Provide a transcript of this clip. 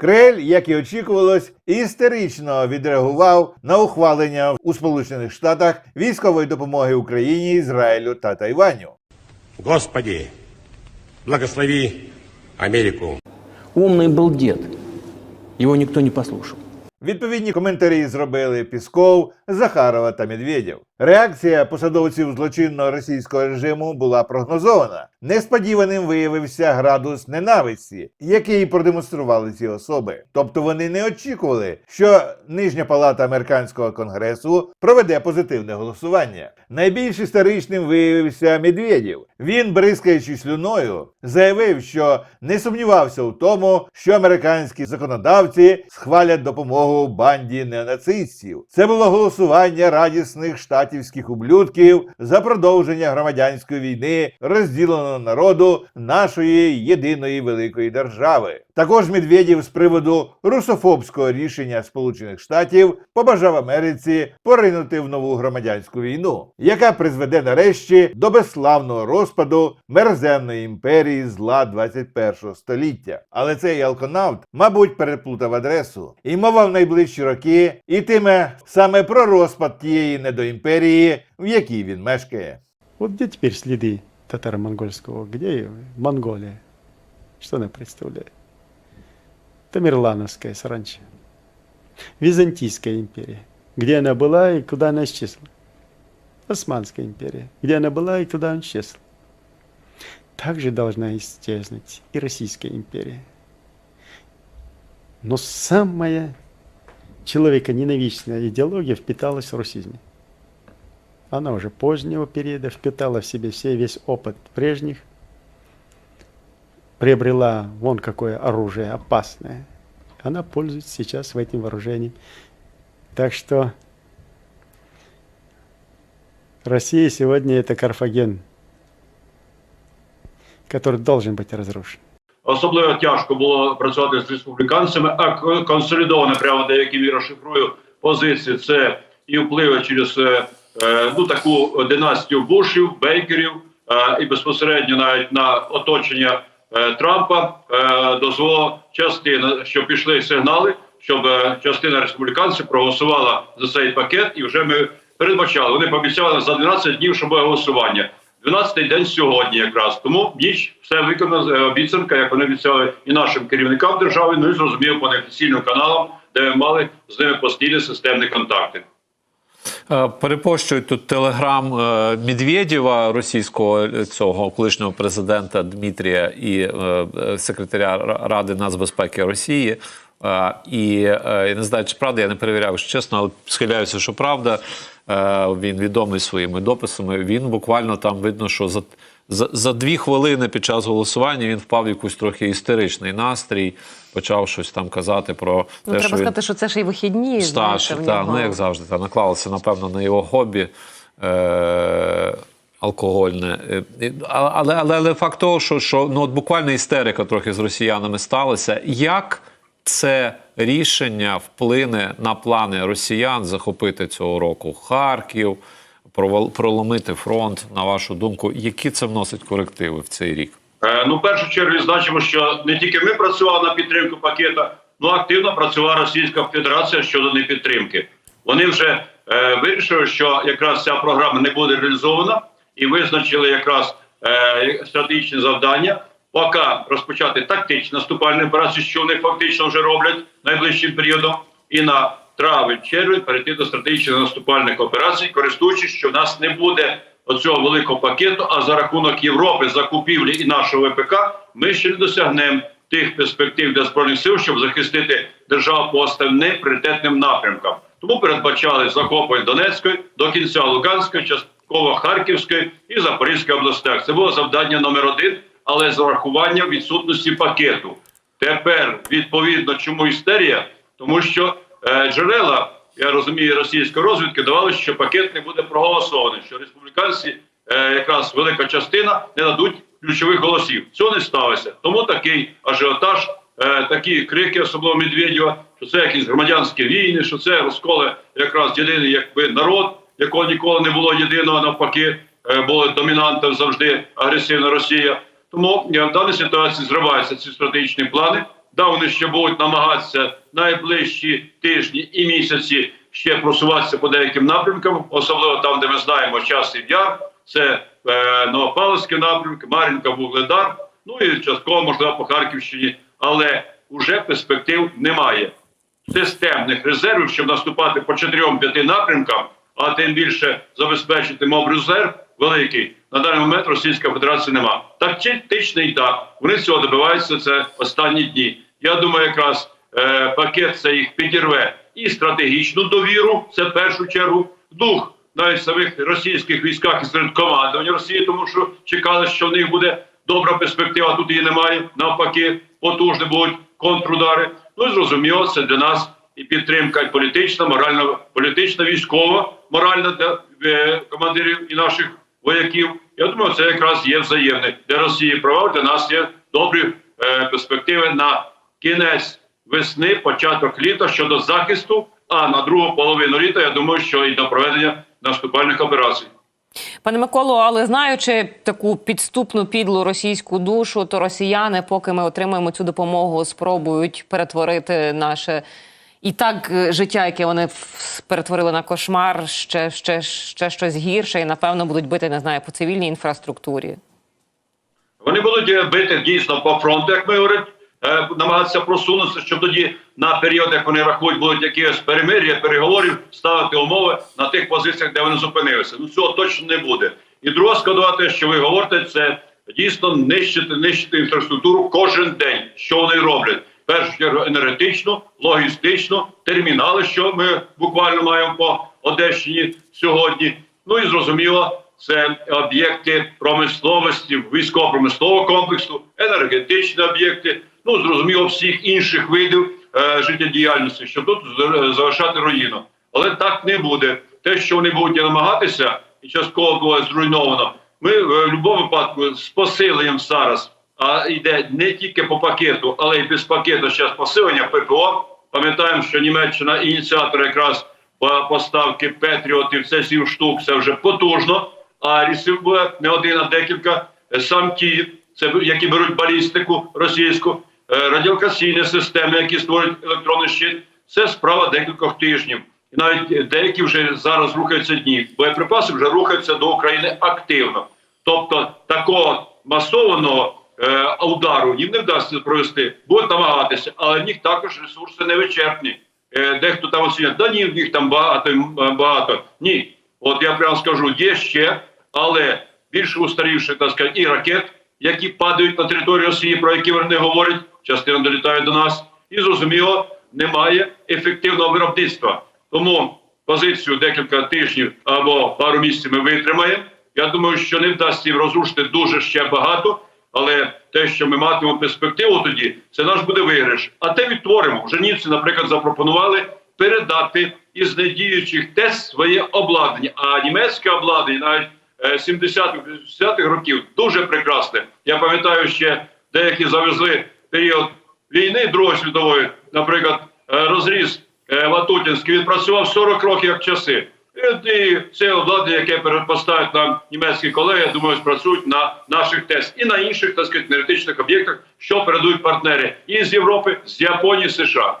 Кремль, як і очікувалось, істерично відреагував на ухвалення у Сполучених Штатах військової допомоги Україні, Ізраїлю та Тайваню. Господи, благослови Америку. Умный был дед. Его никто не послушал. Відповідні коментарі зробили Пісков, Захарова та Медведєв. Реакція посадовців злочинного російського режиму була прогнозована. Несподіваним виявився градус ненависті, який продемонстрували ці особи. Тобто вони не очікували, що нижня палата американського конгресу проведе позитивне голосування. Найбільш історичним виявився Медведєв. Він, бризкаючи слюною, заявив, що не сумнівався у тому, що американські законодавці схвалять допомогу банді неонацистів. Це було голосування радісних штатівських ублюдків за продовження громадянської війни розділеного народу нашої єдиної великої держави. Також Медведєв з приводу русофобського рішення Сполучених Штатів побажав Америці поринути в нову громадянську війну, яка призведе нарешті до безславного розпаду мерзенної імперії зла 21 століття. Але цей алконавт, мабуть, переплутав адресу і мова в найближчі роки ітиме саме про розпад тієї недоімперії, в якій він мешкає. Вот где теперь следы татаро-монгольского? Где Монголия? Что она представляет? Тамерлановская саранча. Византийская империя. Где она была и куда она исчезла? Османская империя. Где она была и куда она исчезла? Также должна исчезнуть и Российская империя. Но самая человеконенавистная идеология впиталась в русизме. Она уже позднего периода впитала в себе все, весь опыт прежних, приобрела вон какое оружие опасное. Она пользуется сейчас этим вооружением. Так что Россия сегодня это Карфаген, который должен быть разрушен. Особливо тяжко було працювати з республіканцями, а к- консолідоване прямо деякі мірі розшифрую позиції. Це і впливи через е, е, ну таку династію Бушів, Бейкерів е, і безпосередньо навіть на оточення е, Трампа е, дозволило частина, що пішли сигнали, щоб е, частина республіканців проголосувала за цей пакет, і вже ми передбачали. Вони пообіцяли за 12 днів, що буде голосування. 12-й день сьогодні якраз. Тому ніч все виконана е, обіцянка, як вони обіцяли і нашим керівникам держави, ну і зрозуміло по неофіційним каналам, де ми мали з ними постійні системні контакти. Е, Перепощують тут телеграм е, Медведєва, російського е, цього колишнього президента Дмитрія і секретаря Ради нацбезпеки Росії. І я не знаю, чи правда, я не перевіряв, чесно, але схиляюся, що правда. Він відомий своїми дописами. Він буквально там видно, що за, за, за дві хвилини під час голосування він впав в якийсь трохи істеричний настрій, почав щось там казати про Ну, те, треба що він... що це ж і вихідні. В нього. ну як завжди, та, наклалося, напевно, на його хобі е- алкогольне. Е, Але, але, але, факт того, що, що ну, от буквально істерика трохи з росіянами сталася. Як це рішення вплине на плани росіян захопити цього року Харків, проломити фронт, на вашу думку, які це вносить корективи в цей рік? Е, Ну, в першу чергу відзначимо, що не тільки ми працювали на підтримку пакета, ну активно працювала Російська Федерація щодо непідтримки. Вони вже е, вирішили, що якраз ця програма не буде реалізована, і визначили якраз е, стратегічні завдання. Поки розпочати тактичні наступальні операції, що вони фактично вже роблять найближчим періодом, і на травень-червень перейти до стратегічних наступальних операцій, користуючись, що в нас не буде оцього великого пакету, а за рахунок Європи, закупівлі і нашого ВПК, ми ще не досягнемо тих перспектив для збройних сил, щоб захистити державу по основним пріоритетним напрямкам. Тому передбачали захоплення Донецької до кінця Луганської, частково Харківської і Запорізької областях. Це було завдання номер один, але з урахуванням відсутності пакету. Тепер відповідно, чому істерія? Тому що джерела, я розумію, російської розвідки давали, що пакет не буде проголосований, що республіканці, е, якраз велика частина, не дадуть ключових голосів. Цього не сталося. Тому такий ажіотаж, е, такі крики, особливо Медведєва, що це якісь громадянські війни, що це розколи якраз єдиний якби народ, якого ніколи не було єдиного навпаки, е, було домінантом завжди агресивна Росія. Тому е, в даній ситуації зриваються ці стратегічні плани. Да, вони ще будуть намагатися найближчі тижні і місяці ще просуватися по деяким напрямкам, особливо там, де ми знаємо часів яр, це е, Новопавловський напрямок, Мар'їнка, Вугледар, ну і частково можливо по Харківщині, але вже перспектив немає системних резервів, щоб наступати по 4-5 напрямкам, а тим більше забезпечити мов резерв великий. На даний момент Російська Федерація нема. Тактично і так. Вони цього добиваються це останні дні. Я думаю, якраз е, пакет це їх підірве і стратегічну довіру, це в першу чергу, дух навіть самих російських військах і серед командування Росії, тому що чекали, що в них буде добра перспектива, тут її немає. Навпаки, потужні будуть контрудари. Ну і зрозуміло, це для нас і підтримка і політична, моральна, політична, військова, моральна для е, командирів і наших вояків. Я думаю, це якраз є взаємне. Для Росії права, для нас є добрі е, перспективи на кінець весни, початок літа щодо захисту. А на другу половину літа я думаю, що і до проведення наступальних операцій. Пане Миколо, але знаючи таку підступну підлу російську душу, то росіяни, поки ми отримаємо цю допомогу, спробують перетворити наше і так е, життя, яке вони перетворили на кошмар, ще, ще, ще щось гірше, і напевно будуть бити, не знаю, по цивільній інфраструктурі. Вони будуть е, бити дійсно по фронту, як ми говоримо, е, намагатися просунутися, щоб тоді на період, як вони рахують, будуть якісь перемир'я, переговорів, ставити умови на тих позиціях, де вони зупинилися. Ну цього точно не буде. І друга складова, те, що ви говорите, це дійсно нищити, нищити інфраструктуру кожен день, що вони роблять. Першу чергу енергетично, логістично, термінали, що ми буквально маємо по Одещині сьогодні. Ну і зрозуміло, це об'єкти промисловості, військово-промислового комплексу, енергетичні об'єкти, ну зрозуміло, всіх інших видів е, життєдіяльності, що тут залишати руїну. Але так не буде. Те, що вони будуть намагатися, і частково було зруйновано. Ми е, в будь-якому випадку з посиленням зараз, а йде не тільки по пакету, але й без пакету зараз посилення ППО. Пам'ятаємо, що Німеччина ініціатор якраз поставки Петріотів, це сім штук, це вже потужно. А рісів буде не один, а декілька. Е, Сам ті, це які беруть балістику російську, е, радіокаційні системи, які створюють електронний щит. Це справа декількох тижнів. І навіть деякі вже зараз рухаються дні. Боєприпаси вже рухаються до України активно. Тобто такого масованого е, удару їм не вдасться провести, будуть намагатися, але в них також ресурси не вичерпні. Е, дехто там оцінює, да ні, в них там багато багато. Ні, от я прямо скажу, є ще, але більше устарівши, так сказати, і ракет, які падають на територію Росії, про які вони говорять, частина долітає до нас, і зрозуміло, немає ефективного виробництва. Тому позицію декілька тижнів або пару місяців ми витримаємо. Я думаю, що не вдасться їм розрушити дуже ще багато, але те, що ми матимемо перспективу тоді, це наш буде виграш. А те відтворимо. Вже німці, наприклад, запропонували передати із недіючих ТЕС своє обладнання. А німецьке обладнання навіть 70-х років дуже прекрасне. Я пам'ятаю, ще деякі завезли період війни Другої світової, наприклад, е, розріз е, Ватутінський, він працював 40 років як часи. І, це обладнання, яке перепоставить нам німецькі колеги, я думаю, спрацюють на наших ТЕС і на інших так сказати, енергетичних об'єктах, що передають партнери і з Європи, з Японії, США.